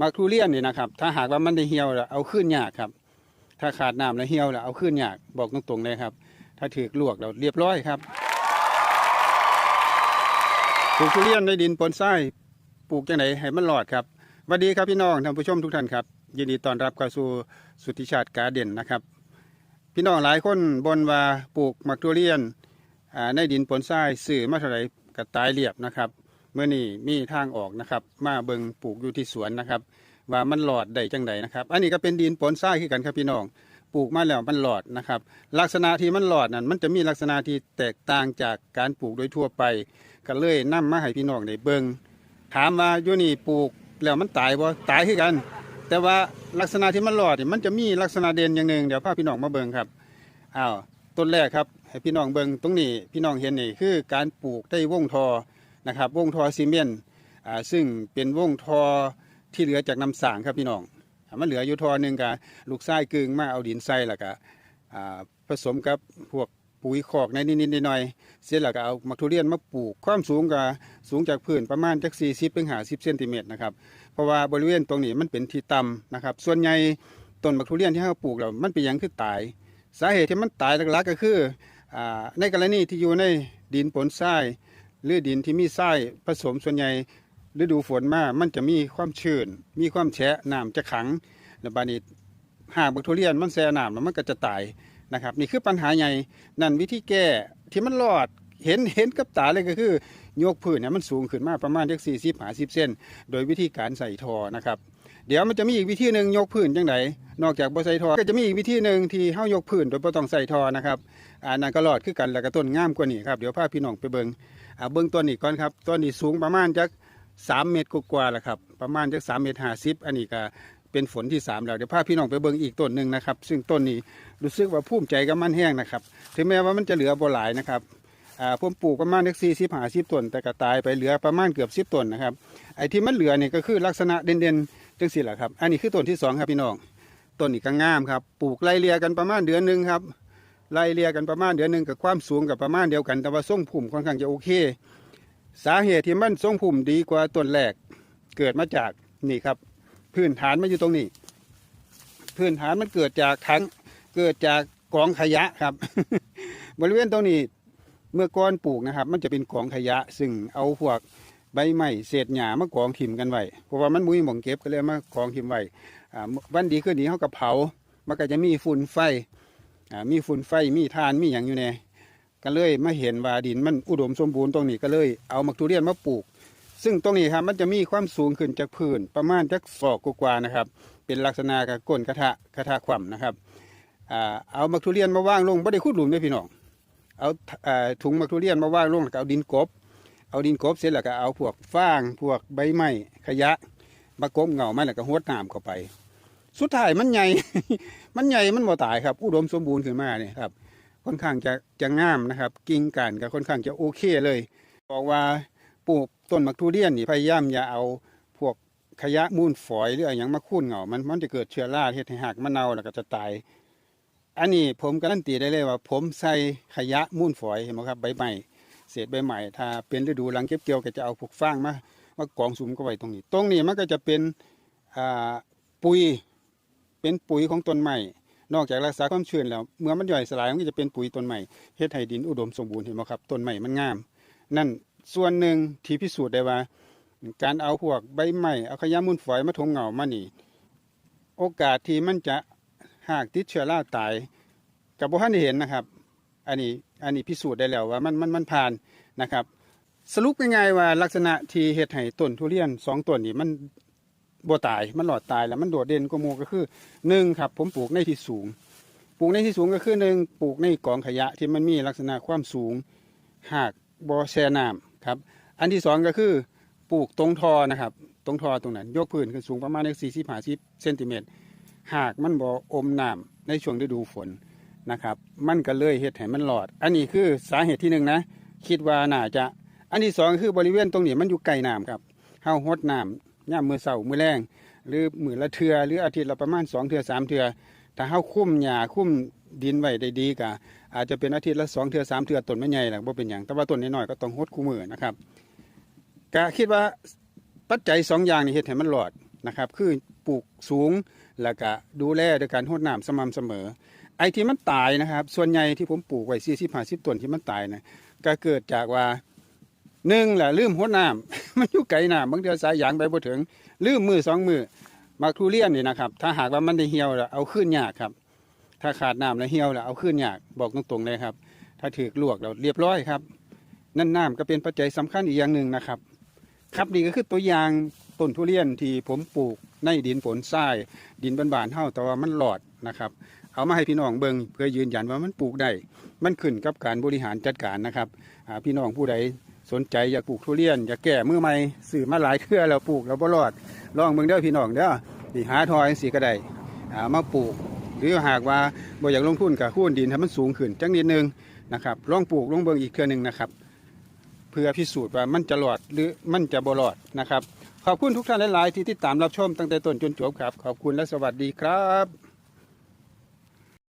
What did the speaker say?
มักทุเรียนนี่นะครับ ถ้าหากว่ามันได้เหี่ยวแล้วเอาขึ้นยากครับ ถ้าขาดน้ำแล้วเหี่ยวแล้วเอาขึ้นยากบอกตรงๆเลยครับ ถ้าถือลวกแล้วเรียบร้อยครับปลูกทุเรียนในดินปนทรายปลูกจังไหนให้มันหลอดครับสวัสดีครับพี่น้องท่านผู้ชมทุกท่านครับ ยินดีต้อนรับเข้าสู่สุทธิชาติการเด่นนะครับ พี่น้องหลายคนบนว่าปลูกมักทุเรียนในดินปนทรายสื่อมาเท่าไหรก็ตายเรียบนะครับ เมื่อนี้มีทางออกนะครับ มาเบิงปลูกอยู่ที่สวนนะครับ ว่ามันหลอดได้จังไดนะครับ อันนี้ก็เป็นดินปนทรายคือกันครับพี่น้องปลูกมาแล้วมันหลอดนะครับ ลักษณะที่มันหลอดนั้นมันจะมีลักษณะที่แตกต่างจากการปลูกโดยทั่วไป ก็เลยนำมาให้พี่น้องได้เบิงถามว่าอยู่นี่ปลูกแล้วมันตายบ่ตายคือกัน แต่ว่าลักษณะที่มันหลอดนี่มันจะมีลักษณะเด่นอย่างหนึ่งเดี๋ยวพาพี่น้องมาเบิงครับอ้าวต้นแรกครับให้พี่น้องเบิงตรงนี้พี่น้องเห็นนี่คือการปลูกได้วงทอ นะครับวงทอซีเมนต์ซึ่งเป็นวงทอที่เหลือจากน้ำสางครับพี่น้องมันเหลืออยู่ทอหนึ่งกับลูกไส้กึ่งมาเอาดินใส่แล้วก็ผสมกับพวกปุ๋ยคอกในนิดๆหน่อยๆเสร็จแล้วก็เอามักทุเรียนมาปลูกความสูงกับสูงจากพื้นประมาณจาก 40ถึง50เซนติเมตรนะครับเพราะว่าบริเวณตรงนี้มันเป็นที่ต่ำนะครับ ส่วนใหญ่ต้นมะทุเรียนที่เราปลูกแล้วมันเป็นยังคือตาย สาเหตุที่มันตายหลักๆก็คืออในกรณีที่อยู่ในดินปนทราย หรือดินที่มีทรายผสมส่วนใหญ่ฤดูฝนมามันจะมีความชื้น มีความแฉะน้ำจะขังแล้วบานิดหากบักทุเรียนมันแช่น้ำแล้วมันก็จะตายนะครับ นี่คือปัญหาใหญ่นั่นวิธีแก้ที่มันรอด เห็นเห็นกับตาเลยก็คือ โยกพื้นเนี่ยมันสูงขึ้นมาประมาณเล็กสี่สิบหาสิบเซนโดยวิธีการใส่ทอนะครับ เดี๋ยวมันจะมีอีกวิธีหนึ่งโยกพื้นจังไดนนอกจากบ่ใส่ทอก็จะมีอีกวิธีหนึ่งที่เฮายกพื้นโดยบ่ต้องใส่ทอนะครับอ่านั่นก็รอดคือกันแล้วก็ต้นงามกว่านี้ครับเดี๋ยวพาพี่น้องไปเบิ่งอ่าเบิ่งต้นนี้ก่อนครับต้นนี้สูงประมาณจักสามเมตรกว่าๆแหละครับประมาณจักสามเมตรห้าสิบอันนี้ก็เป็นฝนที่สามแล้วเดี๋ยวพาพี่น้องไปเบิ่งอีกต้นหนึ่งนะครับ ซึ่งต้นนี้รู้สึกว่าภูมิใจกับมันแห้งนะครับ ถึงแม้ว่ามันจะเหลือบ่หลายนะครับ อ่าผมปลูกประมาณเล็กสี่สิบห้าสิบต้นแต่ก็ตายไปเหลือประมาณเกือบสิบต้นนะครับไอ้ที่มันเหลือนี่ก็คือลักษณะเด่นๆจังสิแหละครับ อันนี้คือต้นที่สองครับพี่น้องต้นนี้ก็งามครับปลูกไล่เลียกันประมาณเดือนหนึ่งครับไล่เลียกันประมาณเดือนหนึ่งกับความสูงกับประมาณเดียวกัน แต่ว่าทรงพุ่มค่อนข้างจะโอเค สาเหตุที่มันทรงพุ่มดีกว่าต้นแรกเกิดมาจากนี่ครับ พื้นฐานมันอยู่ตรงนี้ พื้นฐานมันเกิดจากถังเกิดจากกองขยะครับ บริเวณตรงนี้ เมื่อก่อนปลูกนะครับ มันจะเป็นกองขยะ ซึ่งเอาพวกใบไม้เศษหญ้ามากองถิ่มกันไว้เพราะว่ามันมุ้ยหมองเก็บก็เลยมากองถิ่มไว้วันดีขึ้นดีเขาก็เผา มันก็จะมีฝุ่นไฟมีฝุ่นไฟมีทานมีอย่างอยู่ในก็เลยมาเห็นว่าดินมันอุดมสมบูรณ์ตรงนี้ก็เลยเอามักทุเรียนมาปลูก ซึ่งตรงนี้ครับมันจะมีความสูงขึ้นจากพื้นประมาณจักศอกกว่าๆนะครับ เป็นลักษณะกับก้นกระทะกระทะคว่ำนะครับอเอามักทุเรียนมาว่างลงไม่ได้ขุดหลุมด้วยพี่น้อง เอาถุงมักทุเรียนมาว่างลงแล้วก็เอาดินกบ เอาดินกบเสร็จแล้วก็เอาพวกฟางพวกใบไม้ขยะมากบเหงามาแล้วก็หดน้ำเข้าไป สุดท้ายมันใหญ่ มันใหญ่มันบ่ตายครับอุดมสมบูรณ์ขึ้นมาเนี่ยครับ ค่อนข้างจะจะงามนะครับ กิ่งกันก็ค่อนข้างจะโอเคเลยบอกว่าปลูกต้นมักทุเรียนนี่พยายามอย่าเอาพวกขยะมูลฝอยหรืออะไรอย่างมาคุ้นเหงามันมันจะเกิดเชื้อราเฮ็ดให้หักมะนาวแล้วก็จะตาย อันนี้ผมการันตีได้เลยว่า ผมใส่ขยะมูลฝอยเห็นไหมครับใบไม้เศษใบไม้ถ้าเป็นฤดูหลังเก็บเกี่ยวก็จะเอาพวกฟางมามากองสุมก็ไว้ตรงนี้ ตรงนี้มันก็จะเป็นปุ๋ยเป็นปุ๋ยของต้นไม้นอกจากรักษาความชื้นแล้ว เมื่อมันย่อยสลายมันก็จะเป็นปุ๋ยต้นไม้เฮ็ดให้ดินอุดมสมบูรณ์เห็นไหมครับต้นไม้มันงาม นั่นส่วนหนึ่งที่พิสูจน์ได้ว่า การเอาพวกใบไม้เอาขยะมูลฝอยมาถมเหงามานี่ โอกาสที่มันจะ หากติดเชื้อราตายกับบุท่านได้เห็นนะครับ อันนี้อันนี้พิสูจน์ได้แล้วว่ามันมันมันผ่านนะครับ สรุปง่ายๆว่าลักษณะที่เฮ็ดให้ต้นทุเรียนสองต้นนี้มันบ่ตายมันหลอดตายแล้วมันโดดเด่นกว่าหมู่ก็คือหนึ่งครับ ผมปลูกในที่สูง ปลูกในที่สูงก็คือหนึ่งปลูกในกองขยะที่มันมีลักษณะความสูงหากบ่แช่น้ำครับ อันที่สองก็คือปลูกตรงทอนะครับ ตรงทอตรงนั้น ยกพื้นขึ้นสูงประมาณสี่สิบห้าสิบเซนติเมตร หากมันบ่อมน้ำในช่วงฤดูฝนนะครับ มันก็เลยเฮ็ดให้มันหลอด อันนี้คือสาเหตุที่หนึ่งนะ คิดว่าน่าจะ อันที่สองคือบริเวณตรงนี้มันอยู่ไกลน้ำครับเฮาหดน้ำย่ามมือเสาร์มือแรงหรือมือละเทือหรืออาทิตย์ละประมาณสองเทือสามเทือถ้าเฮาคุ้มหญ้าคุ้มดินไว้ได้ดีก็อาจจะเป็นอาทิตย์ละสองเทือสามเทือต้นไม่ใหญ่หรอกบ่เป็นหยังแต่ว่าต้นน้อยๆก็ต้องหดคู่มือนะครับก็คิดว่าปัจจัยสองอย่างนี้เฮ็ดให้มันหลอดนะครับ คือปลูกสูง แล้วก็ดูแลด้วยการรดน้ำสม่ำเสมอ ไอ้ที่มันตายนะครับ ส่วนใหญ่ที่ผมปลูกไว้40 50ต้นที่มันตายนะก็เกิดจากว่าหนึ่งแหละลืมรดน้ำ มันอยู่ไกลน้ำบางเดือสายยางไปบ่ถึง ลืมมือสองมือมักทุเรียนนี่นะครับ ถ้าหากว่ามันได้เหี่ยวแล้วเอาขึ้นยากครับ ถ้าขาดน้ำแล้วเหี่ยวแล้วเอาขึ้นยากบอกตรงๆเลยครับ ถ้าถือลวกแล้วเรียบร้อยครับ นั่นน้ำก็เป็นปัจจัยสำคัญอีกอย่างหนึ่งนะครับ ครับนี่ก็คือตัวอย่างต้นทุเรียนที่ผมปลูก ในดินฝนทราย ดินบานๆเท่าแต่ว่ามันหลอดนะครับ เอามาให้พี่น้องเบิงเพื่อยืนยันว่ามันปลูกได้ มันขึ้นกับการบริหารจัดการนะครับพี่น้องผู้ใดสนใจอยากปลูกทุเรียนอยากแก้มือใหม่สื่อมาหลายเทื่อแล้วปลูกแล้วบ่รอด ลองเบิงเด้อพี่น้องเด้อนี่หาทอยสีก็ไดามาปลูก หรือหากว่าบ่อยากลงทุนกับคูนดินให้มันสูงขึ้นจังนิดนึงนะครับลองปลูกลองเบิงอีกเทื่อหนึ่งนะครับ เพื่อพิสูจน์ว่ามันจะรอดหรือมันจะบ่รอดนะครับ ขอบคุณทุกท่านหลาย ๆ ที่ติดตามรับชมตั้งแต่ต้นจนจบครับ ขอบคุณและสวัสดีครับ